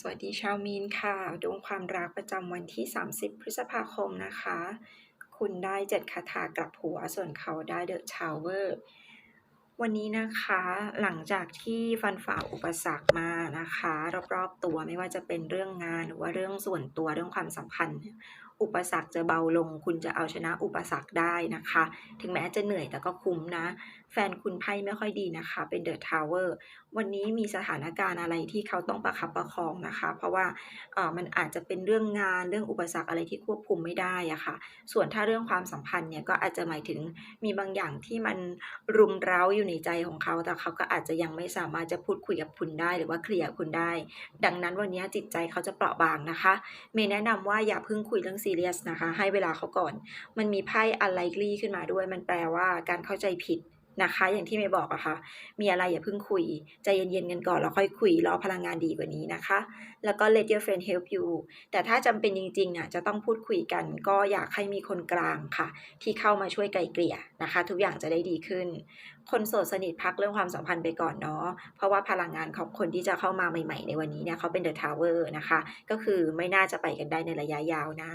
สวัสดีชาวมีนค่ะ ดวงความรักประจำวันที่ 30 พฤษภาคมนะคะ คุณได้เจ็ดคาถากลับหัว ส่วนเขาได้เดอะชาวเวอร์ วันนี้นะคะหลังจากที่ฟันฝ่าอุปสรรคมานะคะ รอบๆตัวไม่ว่าจะเป็นเรื่องงานหรือว่าเรื่องส่วนตัวเรื่องความสัมพันธ์อุปสรรคจะเบาลง คุณจะเอาชนะอุปสรรคได้นะคะ ถึงแม้จะเหนื่อยแต่ก็คุ้มนะ แฟนคุณไพ่ไม่ค่อยดีนะคะ เป็นเดอะทาวเวอร์วันนี้มีสถานการณ์อะไรที่เขาต้องประคับประคองนะคะ เพราะว่าเออมันอาจจะเป็นเรื่องงานเรื่องอุปสรรคอะไรที่ควบคุมไม่ได้อะค่ะ ส่วนถ้าเรื่องความสัมพันธ์เนี่ยก็อาจจะหมายถึงมีบางอย่างที่มันรุมเร้าอยู่ในใจของเขา แต่เขาก็อาจจะยังไม่สามารถจะพูดคุยกับคุณได้ หรือว่าเคลียร์คุณได้ ดังนั้นวันนี้จิตใจเขาจะเปราะบางนะคะ เมย์แนะนำว่าอย่าเพิ่งคุยเรื่องซีเรียสนะคะ ให้เวลาเขาก่อน มันมีไพ่ unlikely ขึ้นมาด้วย มันแปลว่าการเข้าใจผิด นะคะ อย่างที่เมย์บอกอะค่ะ มีอะไรอย่าเพิ่งคุย ใจเย็นๆกันก่อนแล้วค่อยคุย รอพลังงานดีกว่านี้นะคะ แล้วก็ let your friend help you แต่ถ้าจำเป็นจริงๆอะจะต้องพูดคุยกัน ก็อยากให้มีคนกลางค่ะ ที่เข้ามาช่วยไกลเกลี่ยนะคะ ทุกอย่างจะได้ดีขึ้น คนโสดสนิทพักเรื่องความสัมพันธ์ไปก่อนเนาะ เพราะว่าพลังงานของคนที่จะเข้ามาใหม่ ๆ ในวันนี้เนี่ยเขาเป็น the tower นะคะ ก็คือไม่น่าจะไปกันได้ในระยะยาวนะ